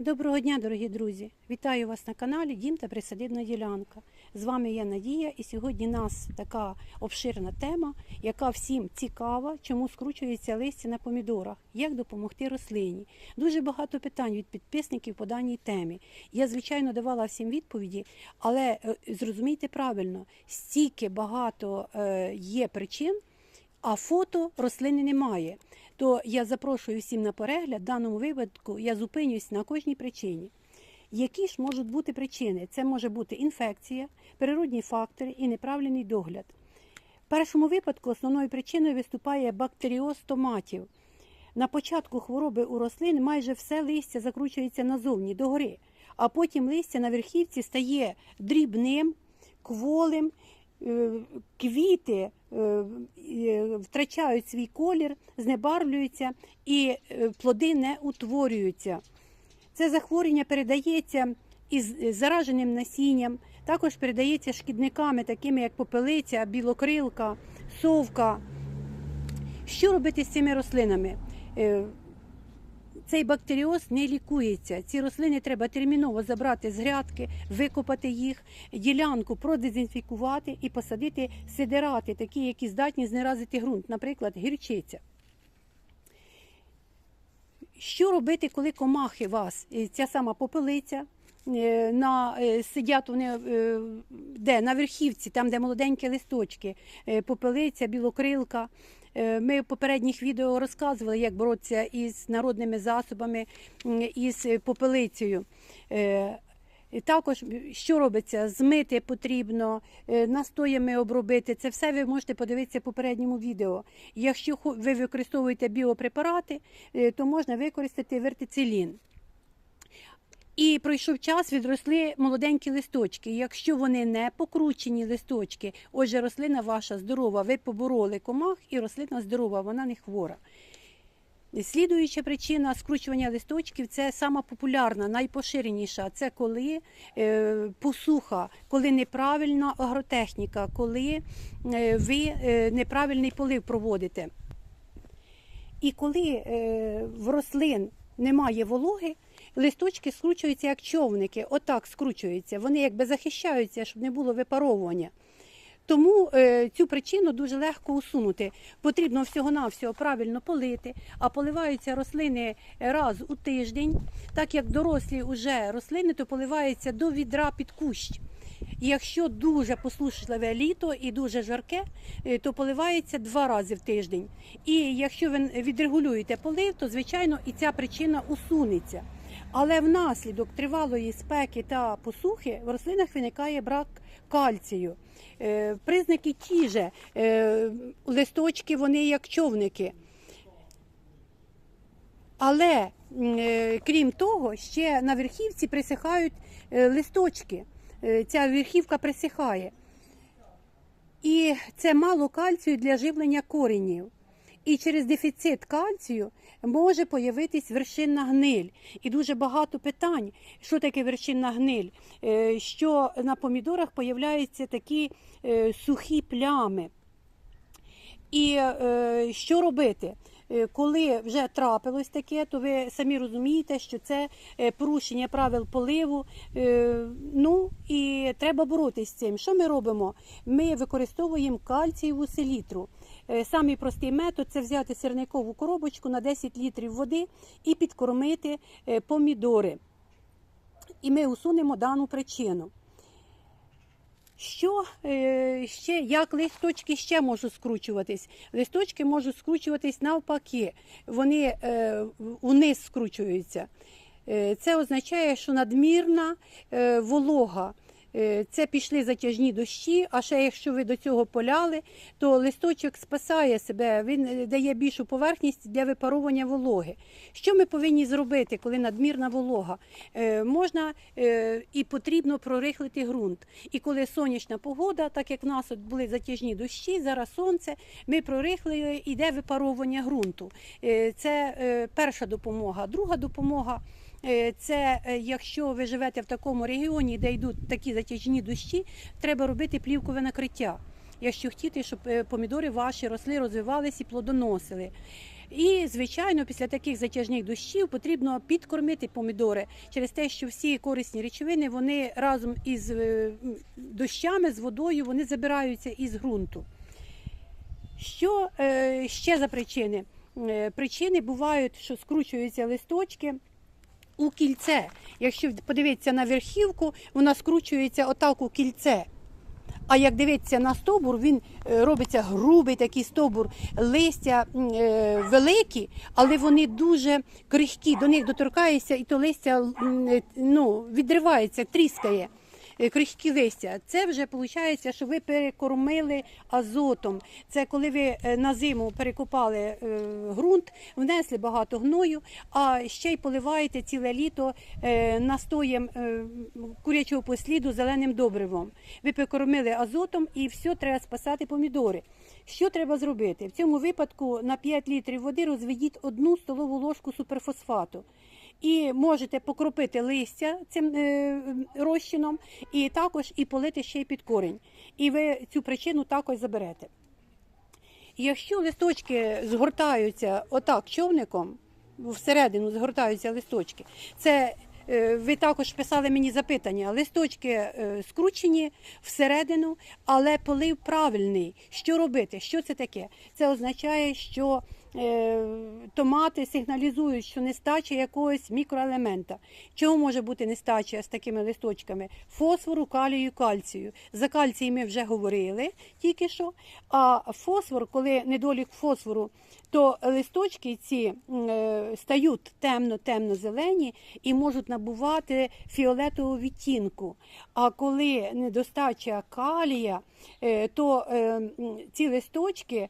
Доброго дня, дорогі друзі! Вітаю вас на каналі Дім та Присадибна ділянка. З вами я Надія, і сьогодні у нас така обширна тема, яка всім цікава, чому скручується листя на помідорах, як допомогти рослині. Дуже багато питань від підписників по даній темі. Я, звичайно, давала всім відповіді, але е, зрозумійте правильно, стільки багато е, є причин, а фото рослини немає. То я запрошую всім на перегляд. В даному випадку я зупинюсь на кожній причині. Які ж можуть бути причини? Це може бути інфекція, природні фактори і неправильний догляд. В першому випадку основною причиною виступає бактеріоз томатів. На початку хвороби у рослин майже все листя закручується назовні догори, а потім листя на верхівці стає дрібним, кволим, квіти е, е, втрачають свій колір, знебарвлюються і е, плоди не утворюються. Це захворювання передається із зараженим насінням, також передається шкідниками, такими як попелиця, білокрилка, совка. Що робити з цими рослинами? Цей бактеріоз не лікується. Ці рослини треба терміново забрати з грядки, викопати їх, ділянку продезінфікувати і посадити сидерати, такі, які здатні знеразити ґрунт, наприклад, гірчиця. Що робити, коли комахи вас, е, ця сама попелиця, е, на, е, сидять вони де? на верхівці, там, де молоденькі листочки, попелиця, білокрилка. Е, Ми в попередніх відео розказували, як боротися із народними засобами, із е, попелицею. Е, Також що робиться? Змити потрібно, настоями обробити. Це все ви можете подивитися в попередньому відео. Якщо ви використовуєте біопрепарати, то можна використати вертицилін. І пройшов час, відросли молоденькі листочки. Якщо вони не покручені листочки, отже, рослина ваша здорова, ви побороли комах, і рослина здорова, вона не хвора. Слідуюча причина скручування листочків це сама популярна, найпоширеніша. Це коли е, посуха, коли неправильна агротехніка, коли е, ви е, неправильний полив проводите. І коли в рослин немає вологи, листочки скручуються як човники, отак скручуються. Вони якби захищаються, щоб не було випаровування. Тому е, цю причину дуже легко усунути. Потрібно всього-навсього правильно полити, а поливаються рослини раз у тиждень. Так як дорослі уже рослини, то поливаються до відра під кущ. І якщо дуже послушливе літо і дуже жарке, е, то поливається два рази в тиждень. І якщо ви відрегулюєте полив, то звичайно і ця причина усунеться. Але внаслідок тривалої спеки та посухи в рослинах виникає брак кальцію. Е, Признаки ті же, е, листочки вони як човники. Але е, крім того, ще на верхівці присихають листочки. Ця верхівка присихає. І це мало кальцію для живлення коренів. І через дефіцит кальцію може появитись вершинна гниль. І дуже багато питань, що таке вершинна гниль, Е, що на помідорах появляються такі е, сухі плями. І е, що робити? Коли вже трапилось таке, то ви самі розумієте, що це порушення правил поливу. Ну і треба боротися з цим. Що ми робимо? Ми використовуємо кальцієву селітру. Е, Самий простий метод це взяти сірникову коробочку на 10 літрів води і підкормити е, помідори. І ми усунемо дану причину. Що е, ще, як листочки ще можуть скручуватись? Листочки можуть скручуватись навпаки, вони униз скручуються. Це означає, що надмірна волога. Е, Це пішли затяжні дощі, а ще якщо ви до цього поляли, то листочок спасає себе, він е, дає більшу поверхність для випаровування вологи. Що ми повинні зробити, коли надмірна волога? Е, Можна і потрібно прорихлити ґрунт. І коли сонячна погода, так як в нас от були затяжні дощі, зараз сонце, ми прорихлили, іде випаровування ґрунту. Це перша допомога. Друга допомога. Е, Це е, якщо ви живете в такому регіоні, де йдуть такі затяжні дощі, треба робити плівкове накриття. Якщо хотіти, щоб е, помідори ваші росли, розвивались і плодоносили. І, звичайно, після таких затяжних дощів потрібно підкормити помідори через те, що всі корисні речовини вони разом із дощами, з водою вони забираються із ґрунту. Що ще за причини? Причини бувають, що скручуються листочки у кільце. Якщо подивитися на верхівку, вона скручується отак у кільце. А як дивитися на стовбур, він е, робиться грубий такий стовбур, листя е, великі, але вони дуже крихкі. До них доторкається, і то листя е, ну, відривається, тріскає. Е, Крихкі листя. Це вже виходить, що ви перекормили азотом. Це коли ви е, на зиму перекопали е, ґрунт, внесли багато гною, а ще й поливаєте ціле літо настоєм курячого посліду зеленим добривом. Ви перекормили азотом і все треба спасати помідори. Що треба зробити? В цьому випадку на 5 літрів води розведіть одну столову ложку суперфосфату. І можете покропити листя цим е, розчином, і також і полити ще й під корінь. І ви цю причину також заберете. Якщо листочки згортаються отак човником, всередину згортаються листочки, це е, ви також писали мені запитання. Листочки е, скручені всередину, але полив правильний. Що робити? Що це таке? Це означає, що томати сигналізують, що нестача якогось мікроелемента. Чого може бути нестача з такими листочками? Фосфору, калію, кальцію. За кальцій ми вже говорили тільки що. А фосфор, коли недолік фосфору, то листочки ці е, стають темно-темно-зелені і можуть набувати фіолетову відтінку. А коли недостача калія, е, то е, ці листочки,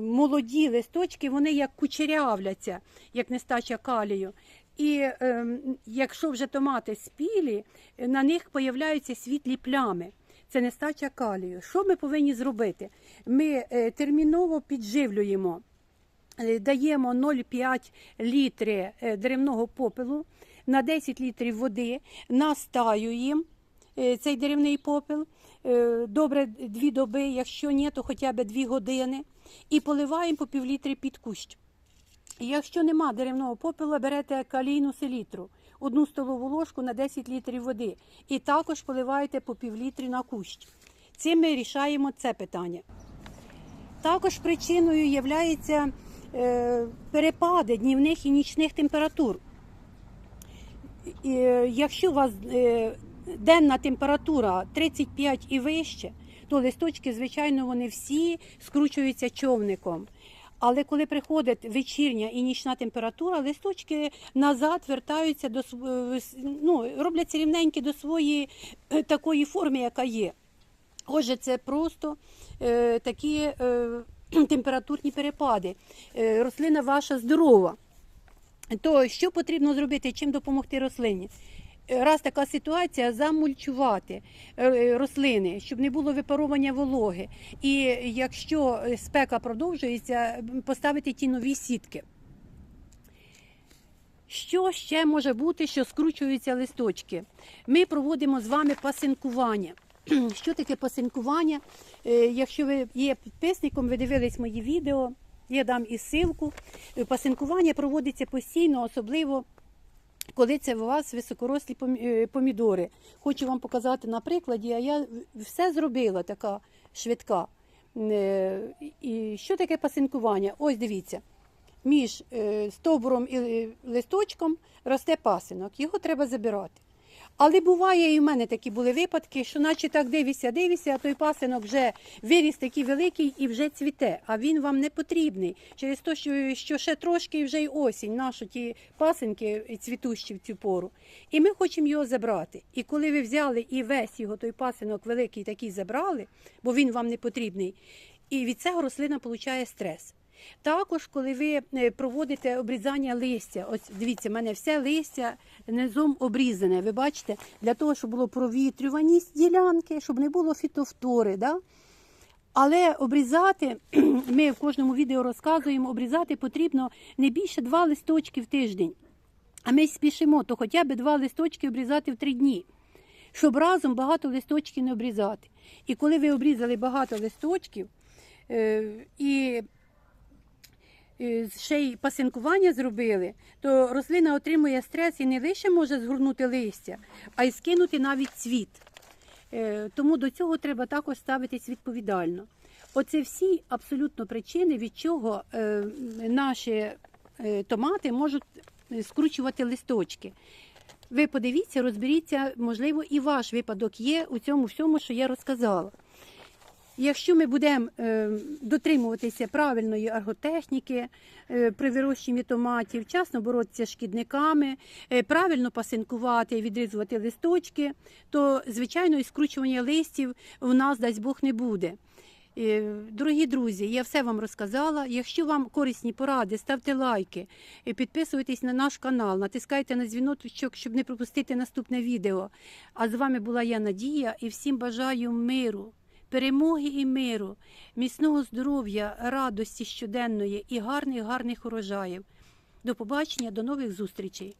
молоді листочки, вони як кучерявляться, як нестача калію. І е, якщо вже томати спілі, на них появляються світлі плями. Це нестача калію. Що ми повинні зробити? Ми терміново підживлюємо даємо 0,5 літри е, деревного попелу на 10 літрів води, настаюємо е, цей деревний попел. е, Добре дві доби, якщо ні, то хоча б 2 години. І поливаємо по півлітри під кущ. Якщо нема деревного попелу, берете калійну селітру, одну столову ложку на 10 літрів води. І також поливаєте по півлітрі на кущ. Цим ми рішаємо це питання. Також причиною е, перепади днівних і нічних температур. Е, Якщо у вас е, денна температура 35 і вище, то листочки, звичайно, вони всі скручуються човником. Але коли приходить вечірня і нічна температура, листочки назад вертаються до е, ну, робляться рівненькі до своєї е, такої форми, яка є. Отже, це просто е, такі е, температурні перепади. Е, рослина ваша здорова. То що потрібно зробити, чим допомогти рослині? Е, Раз така ситуація, замульчувати е, рослини, щоб не було випаровування вологи. І якщо спека продовжується, поставити ті нові сітки. Що ще може бути, що скручуються листочки? Ми проводимо з вами пасинкування. Що таке пасинкування? Е, Якщо ви є підписником, ви дивились мої відео, я дам і ссылку. Е, Пасинкування проводиться постійно, особливо коли це у вас високорослі е, помідори. Хочу вам показати на прикладі, а я все зробила така швидка. І що таке пасинкування? Ось дивіться. Між стовбуром і листочком росте пасинок, його треба забирати. Але буває, і в мене такі були випадки, що наче так дивишся, дивишся, а той пасинок вже виріс такий великий і вже цвіте, а він вам не потрібний. Через те, що, що ще трошки вже й осінь, наші ті пасинки цвітущі в цю пору. І ми хочемо його забрати. І коли ви взяли і весь його той пасинок великий такий забрали, бо він вам не потрібний, і від цього рослина отримує стрес. Також, коли ви е, проводите обрізання листя, ось дивіться, в мене все листя низом обрізане. Ви бачите, для того, щоб було провітрюваність ділянки, щоб не було фітофтори. Да? Але обрізати, ми в кожному відео розказуємо, обрізати потрібно не більше два листочки в тиждень. А ми спішимо, то хоча б два листочки обрізати в три дні, щоб разом багато листочків не обрізати. І коли ви обрізали багато листочків, е, і ще й пасинкування зробили, то рослина отримує стрес і не лише може згорнути листя, а й скинути навіть цвіт. Е, Тому до цього треба також ставитись відповідально. Оце всі абсолютно причини, від чого е, наші е, томати можуть е, скручувати листочки. Ви подивіться, розберіться, можливо, і ваш випадок є у цьому всьому, що я розказала. Якщо ми будемо е, дотримуватися правильної арготехніки е, при вирощуванні томатів, вчасно боротися з шкідниками, е, правильно пасинкувати, відрізувати листочки, то звичайно і скручування листів у нас дасть Бог не буде. Дорогі друзі, я все вам розказала. Якщо вам корисні поради, ставте лайки, підписуйтесь на наш канал, натискайте на дзвіночок, щоб не пропустити наступне відео. А з вами була я Надія і всім бажаю миру, перемоги і миру, міцного здоров'я, радості щоденної і гарних гарних урожаїв. До побачення, до нових зустрічей.